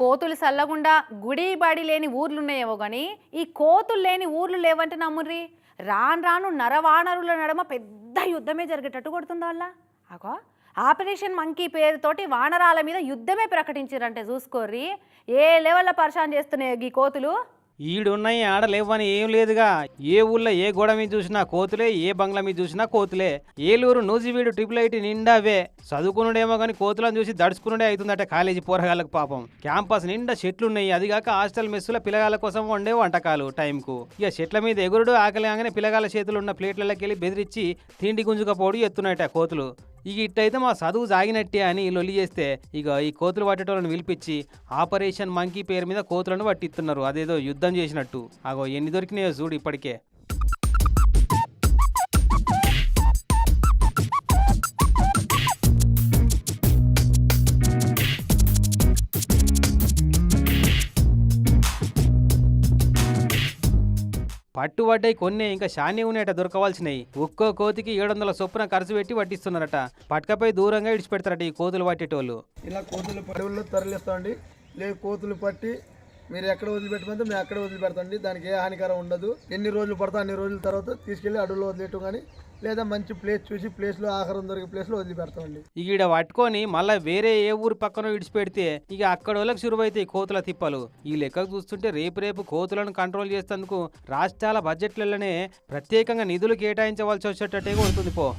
కోతులు సల్లగుండా గుడి బడి లేని ఊర్లున్నాయేమో కానీ ఈ కోతులు లేని ఊర్లు లేవంటే నమ్ముర్రి రాను రాను నరవానరుల నడమ పెద్ద యుద్ధమే జరిగేటట్టు కొడుతుంది వాళ్ళ అగో ఆపరేషన్ మంకీ పేరుతోటి వానరాల మీద యుద్ధమే ప్రకటించారంటే చూసుకోర్రి? ఏ లెవెల్లో పరిశాన్ చేస్తున్నాయి ఈ కోతులు? ఈడున్నాయి ఆడలేవని ఏం లేదుగా. ఏ ఊళ్ళో ఏ గోడ మీద చూసినా కోతులే ఏ బంగ్లా మీద చూసినా కోతులే. ఏలూరు నూజివీడు ట్రిపుల్ ఐటీ నిండావే. చదువుకునుడేమో కానీ కోతులను చూసి దడుచుకునుడే అవుతుందట కాలేజీ పోరగాళ్ళకు పాపం. క్యాంపస్ నిండా చెట్లున్నాయి అదిగాక హాస్టల్ మెస్సుల పిల్లగాల కోసం వండే వంటకాలు టైంకు. ఇక చెట్ల మీద ఎగురుడు ఆకలి కాగానే పిల్లగాళ్ళ చేతులు ఉన్న ప్లేట్లకి వెళ్ళి బెదిరించి తిండి గుంజుకపోడు ఎత్తున్నాయట కోతులు. ఇక ఇట్టయితే మా చదువు సాగినట్టే అని లొల్లి చేస్తే ఇక ఈ కోతులు పట్టేటోళ్ళని పిలిపించి ఆపరేషన్ మంకీ పేరు మీద కోతులను పట్టిస్తున్నారు. అదేదో యుద్ధం చేసినట్టు. అగో ఎన్ని దొరికినాయో చూడు ఇప్పటికే. పట్టుబడ్డాయి కొన్ని ఇంకా షానీ ఉన్నాయట దొరకవలసినవి ఒక్కో కోతికి ఏడు వందల చొప్పున ఖర్చు పెట్టి పట్టిస్తున్నారట పట్టుకపోయి దూరంగా ఇడిచిపెడతారట ఈ కోతులు పట్టేటోళ్ళు. ఇలా కోతులు పడవల్లో తరలిస్తామండి. లేదు కోతులు పట్టి మీరు ఎక్కడ వదిలిపెట్టమంటే మేము అక్కడ వదిలిపెడతాండి దానికి ఏ హానికరం ఉండదు. ఎన్ని రోజులు పడతా అన్ని రోజుల తర్వాత తీసుకెళ్ళి అడవుల్లో వదిలేయటం కానీ లేదా మంచి ప్లేస్ చూసి ప్లేస్లో ఆహారం దొరికే ప్లేస్లో వదిలిపెడతామండి ఈడ పట్టుకొని మళ్ళీ వేరే ఏ ఊరు పక్కన విడిచిపెడితే ఇక అక్కడ వాళ్ళకి సురువైతే కోతుల తిప్పలు. ఈ లెక్కకు చూస్తుంటే రేపు రేపు కోతులను కంట్రోల్ చేసేందుకు రాష్ట్రాల బడ్జెట్లలోనే ప్రత్యేకంగా నిధులు కేటాయించవలసి వచ్చేటట్టే ఉంటుంది పో.